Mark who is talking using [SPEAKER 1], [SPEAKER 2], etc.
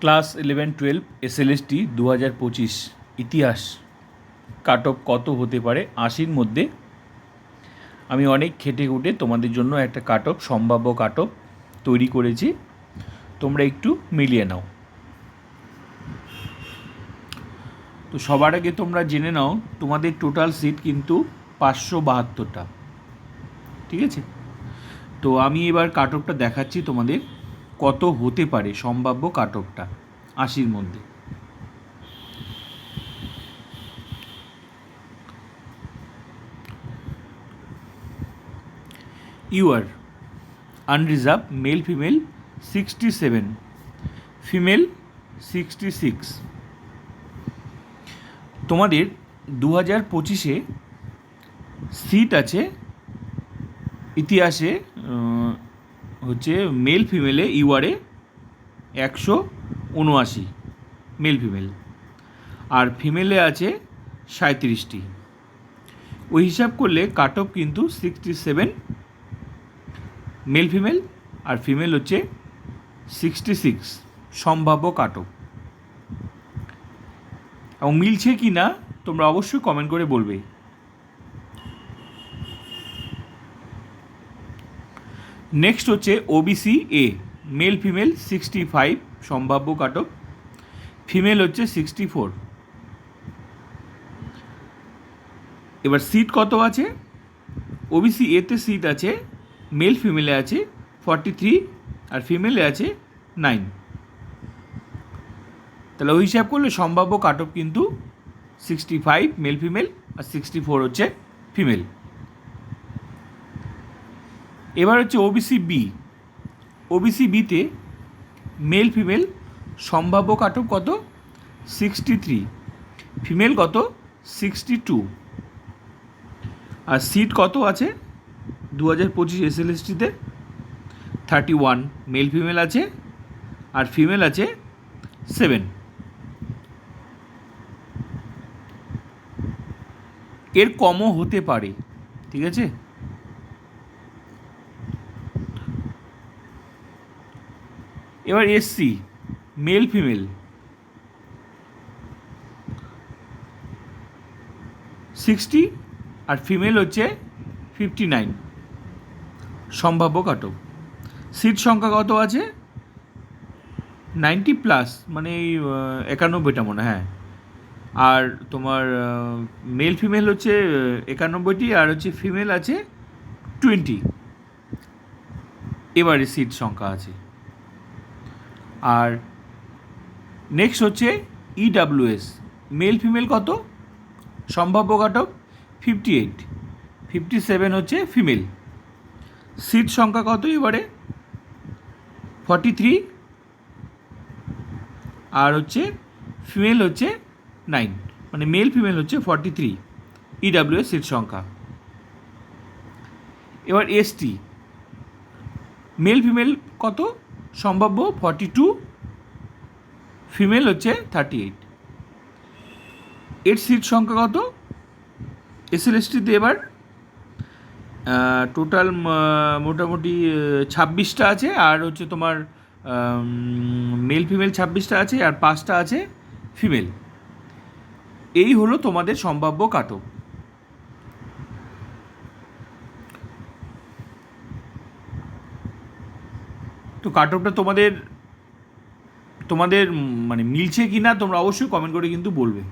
[SPEAKER 1] Class eleven twelve SLST দু হাজার পঁচিশ ইতিহাস কাট অফ কত হতে পারে আশির মধ্যে? আমি অনেক খেটে খুঁটে তোমাদের জন্য একটা কাট অফ, সম্ভাব্য কাট অফ তৈরি করেছি। তোমরা একটু মিলিয়ে নাও। তো সবার আগে তোমরা জেনে নাও, তোমাদের টোটাল সিট কিন্তু পাঁচশো বাহাত্তরটা। ঠিক আছে? তো আমি এবার কাট অফটা দেখাচ্ছি তোমাদের। কত হতে পারে সম্ভাব্য কাট অফটা আশির মধ্যে। UR, unreserve male female sixty seven, female sixty six. তোমাদের দু হাজার পঁচিশে সিট আছে, ইতিহাসে হচ্ছে মেল ফিমেলে ইউআরে একশো উনআশি মেল ফিমেল আর ফিমেলে আছে সাঁত্রিশটি ওই হিসাব করলে কাট অফ কিন্তু সিক্সটি সেভেন মেল ফিমেল আর ফিমেল হচ্ছে সিক্সটি সিক্স সম্ভাব্য কাট অফ এবং মিলছে কি না তোমরা অবশ্যই কমেন্ট করে বলবে। নেক্সট হচ্ছে OBC A male female sixty five সম্ভাব্য কাটক। ফিমেল হচ্ছে সিক্সটি ফোর এবার সিট কত আছে? ওবিসি এতে সিট আছে মেল ফিমেলে আছে ফর্টি থ্রি আর ফিমেলে আছে নাইন তাহলে ওই হিসাব করলে সম্ভাব্য কাট কিন্তু সিক্সটি ফাইভ মেল ফিমেল আর সিক্সটি ফোর হচ্ছে ফিমেল এবার হচ্ছে ওবিসি বি ওবিসি বিতে মেল ফিমেল সম্ভাব্য কাট অফ কত সিক্সটি থ্রি ফিমেল কত? সিক্সটি টু আর সিট কত আছে? দু হাজার পঁচিশ এস এল এসটিতে থার্টি ওয়ান মেল ফিমেল আছে? আর ফিমেল আছে সেভেন এর কমও হতে পারে, ঠিক আছে? এবার এসসি মেল ফিমেল সিক্সটি আর ফিমেল হচ্ছে ফিফটি নাইন সম্ভাব্য কাটক সিট সংখ্যা কত আছে? নাইনটি প্লাস মানে এই একানব্বইটা মনে হয়, আর তোমার মেল ফিমেল হচ্ছে একানব্বইটি আর হচ্ছে ফিমেল আছে টোয়েন্টি এবারে সিট সংখ্যা আছে। আর নেক্সট হচ্ছে ইডাব্লিউএস মেল ফিমেল কত? সম্ভাব্য কাটক ফিফটি এইট ফিফটি সেভেন হচ্ছে ফিমেল সিট সংখ্যা কত এবারে? ফর্টি থ্রি আর হচ্ছে ফিমেল হচ্ছে নাইন মানে মেল ফিমেল হচ্ছে ফর্টি থ্রি ইডাব্লিউএস সিট সংখ্যা। এবার এসটি মেল ফিমেল কত? সম্ভাব্য ফর্টি টু ফিমেল হচ্ছে থার্টি এইট এর সিট সংখ্যা কত? এসএলএসটিতে এবার টোটাল মোটামুটি ছাব্বিশটা আছে, আর হচ্ছে তোমার মেল ফিমেল ছাব্বিশটা আছে, আর পাঁচটা আছে ফিমেল এই হলো তোমাদের সম্ভাব্য কাটক তো অফটা তোমাদের তোমাদের মানে মিলছে কি না তোমরা অবশ্যই কমেন্ট করে কিন্তু বলবে।